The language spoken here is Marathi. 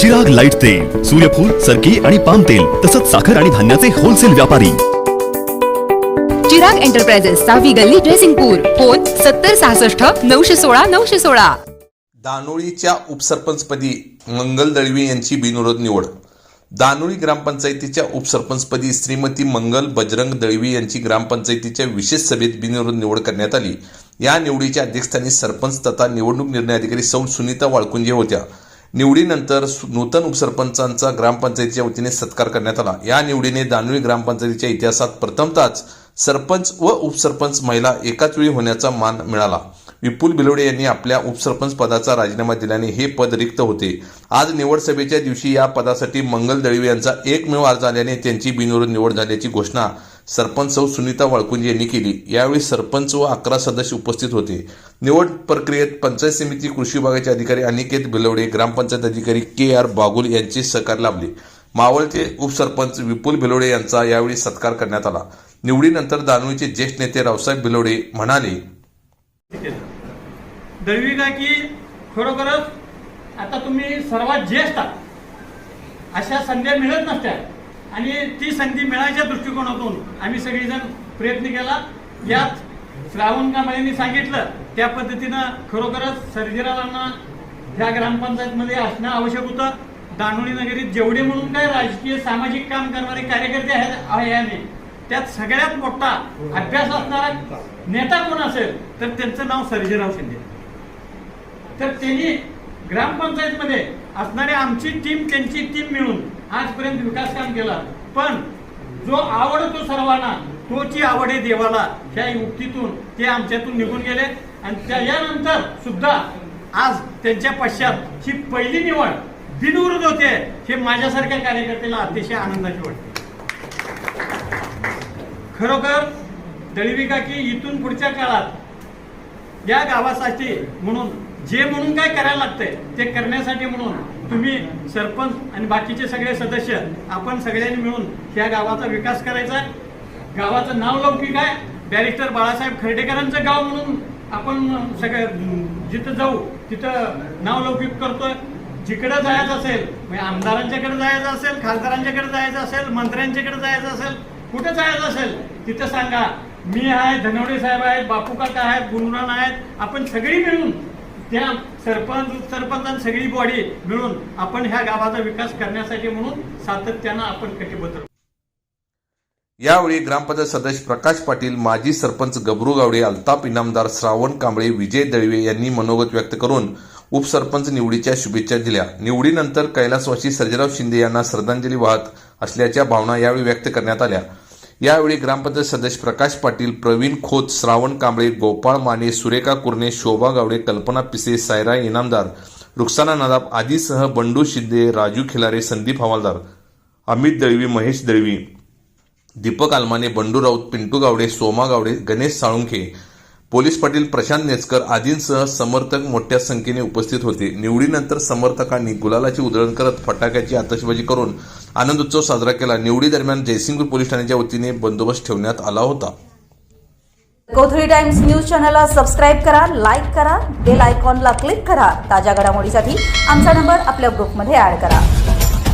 चिराग लाइट तेल सूर्यफूल सरकी आणि पाम तेल तसंच साखर आणि धान्याचे होलसेल व्यापारी. चिराग एंटरप्राइजेस सहावी गल्ली ड्रेसिंगपूर फोन सत्तर सहासष्ट नऊशे सोळा नऊशे सोळा. दानोळीच्या उपसरपंचपदी मंगल दळवी यांची बिनविरोध निवड. दानोळी ग्रामपंचायतीच्या उपसरपंचपदी श्रीमती मंगल बजरंग दळवी यांची ग्रामपंचायतीच्या विशेष सभेत बिनविरोध निवड करण्यात आली. या निवडीच्या अध्यक्षस्थानी सरपंच तथा निवडणूक निर्णय अधिकारी सौ सुनीता वाळकुंजे होत्या. निवडीनंतर सु- नूतन उपसरपंचांचा ग्रामपंचायतीच्या वतीने सत्कार करण्यात आला. या निवडीने दानवी ग्रामपंचायतीच्या इतिहासात प्रथमतःच सरपंच व उपसरपंच महिला एकाच वेळी होण्याचा मान मिळाला. विपुल बिलोडे यांनी आपल्या उपसरपंच पदाचा राजीनामा दिल्याने हे पद रिक्त होते. आज निवड सभेच्या दिवशी या पदासाठी मंगल दळवी यांचा एकमेव अर्ज आल्याने त्यांची बिनविरोध निवड झाल्याची घोषणा सरपंच सौ सुनीता वाळकुंजे यांनी केली. यावेळी सरपंच व अकरा सदस्य उपस्थित होते. निवड प्रक्रियेत पंचायत समिती कृषी विभागाचे अधिकारी अनिकेत बिलवडे ग्रामपंचायत अधिकारी के आर बागुल यांचे सहकार लाभले. मावळचे उपसरपंच विपुल बिलोडे यांचा यावेळी सत्कार करण्यात आला. निवडीनंतर दानोळीचे ज्येष्ठ नेते रावसाहेब बिलोडे म्हणाले दळवी की खरोखरच आता तुम्ही सर्वात ज्येष्ठ आहात? अशा संध्या मिळत नसत्या आणि ती संधी मिळायच्या दृष्टिकोनातून आम्ही सगळेजण प्रयत्न केला. यात श्रावण कांबळेंनी सांगितलं त्या पद्धतीनं खरोखरच सर्जेरावांना ह्या ग्रामपंचायतमध्ये असणं आवश्यक होतं. दानोळी नगरीत जेवढे म्हणून काय राजकीय सामाजिक काम करणारे कार्यकर्ते आहेत याने त्यात सगळ्यात मोठा अभ्यास असणारा नेता कोण असेल तर त्यांचं नाव सर्जेराव शिंदे. तर त्यांनी ग्रामपंचायतमध्ये असणारी आमची टीम त्यांची टीम मिळून आजपर्यंत विकास काम केला. पण जो आवडतो सर्वांना तोची आवड आहे देवाला. ह्या युक्तीतून ते आमच्यातून निघून गेले. आणि त्यानंतर सुद्धा आज त्यांच्या पश्चात ही पहिली निवड बिनविरोध होते हे माझ्यासारख्या कार्यकर्त्याला अतिशय आनंदाची वाटते. खरोखर दळवी काकी इथून पुढच्या काळात या गावासाठी म्हणून जे म्हणून काय करायला लागतंय ते करण्यासाठी म्हणून तुम्ही सरपंच आणि बाकीचे सगळे सदस्य आपण सगळ्यांनी मिळून या गावाचा विकास करायचा आहे. गावाचं नाव लौकिक आहे. बॅरिस्टर बाळासाहेब खर्डेकरांचं गाव म्हणून आपण सगळे जिथं जाऊ तिथं नाव लौकिक करतोय. जिकडे जायचं असेल म्हणजे आमदारांच्याकडे जायचं असेल खासदारांच्याकडे जायचं असेल मंत्र्यांच्याकडे जायचं असेल कुठे जायचं असेल तिथं सांगा. मी आहे धनवडे साहेब आहेत बापू काका आहेत गुणरान आहेत. आपण सगळी मिळून त्या सरपंच सरपंच सगळी बॉडी मिळून आपण ह्या गावाचा विकास करण्यासाठी म्हणून सातत्यानं आपण कटिबद्ध यावेळी ग्रामपंचायत सदस्य प्रकाश पाटील माजी सरपंच गबरू गावडे अल्ताप इनामदार श्रावण कांबळे विजय दळवे यांनी मनोगत व्यक्त करून उपसरपंच निवडीच्या शुभेच्छा दिल्या. निवडीनंतर कैलासवासी सर्जराव शिंदे यांना श्रद्धांजली वाहत असल्याच्या भावना यावेळी व्यक्त करण्यात आल्या. यावेळी ग्रामपंचायत सदस्य प्रकाश पाटील प्रवीण खोत श्रावण कांबळे गोपाळ माने सुरेखा कुर्णे शोभा गावडे कल्पना पिसे सायरा इनामदार रुक्साना नादाब आदीसह बंडू शिंदे राजू खिलारे संदीप हवालदार अमित दळवी महेश दळवी दीपक आलमाने बंडू राऊत पिंटू गावडे सोमा गावडे गणेश साळुंखे पोलीस पाटील प्रशांत नेचकर आदींसह समर्थक मोठ्या संख्येने उपस्थित होते. निवडीनंतर समर्थकांनी गुलालाची उधळण करत फटाक्याची आतषबाजी करून आनंद उत्सव साजरा केला. निवडी दरम्यान जयसिंगपूर पोलीस ठाण्याच्या वतीने बंदोबस्त ठेवण्यात आला होता. कोथळी टाइम्स न्यूज चॅनलला सबस्क्राईब करा लाईक करा बेल आयकॉनला क्लिक करा. ताज्या घडामोडीसाठी आमचा नंबर आपल्या ग्रुपमध्ये ऍड करा.